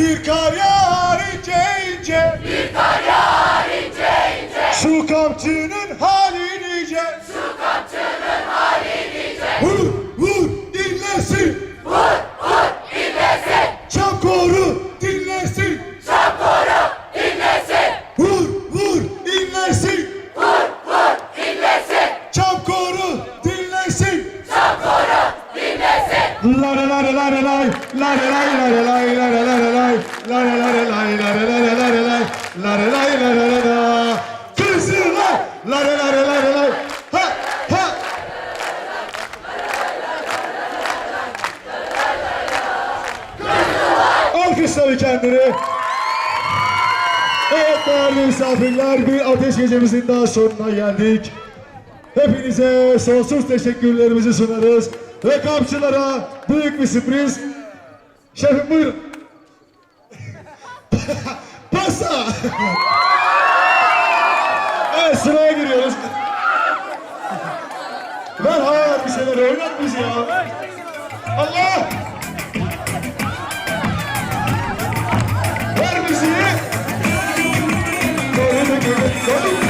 Bir kar yağar ince ince. Bir kar yağar ince ince. Şu kamçının hali nice Şu kamçının hali nice Alkışları kendini. Evet değerli misafirler bir ateş gecemizin daha sonuna geldik. Hepinize sonsuz teşekkürlerimizi sunarız ve kapçılara büyük bir sürpriz. Şefim buyurun. Pasta. evet sıraya giriyoruz. Ver hayat bir şeyler oynat bizi ya. Allah! Ver bizi. Doğru, doğru, doğru.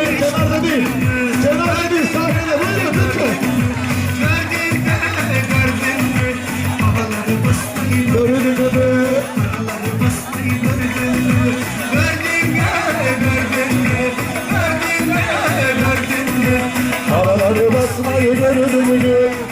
Yürürüm bugün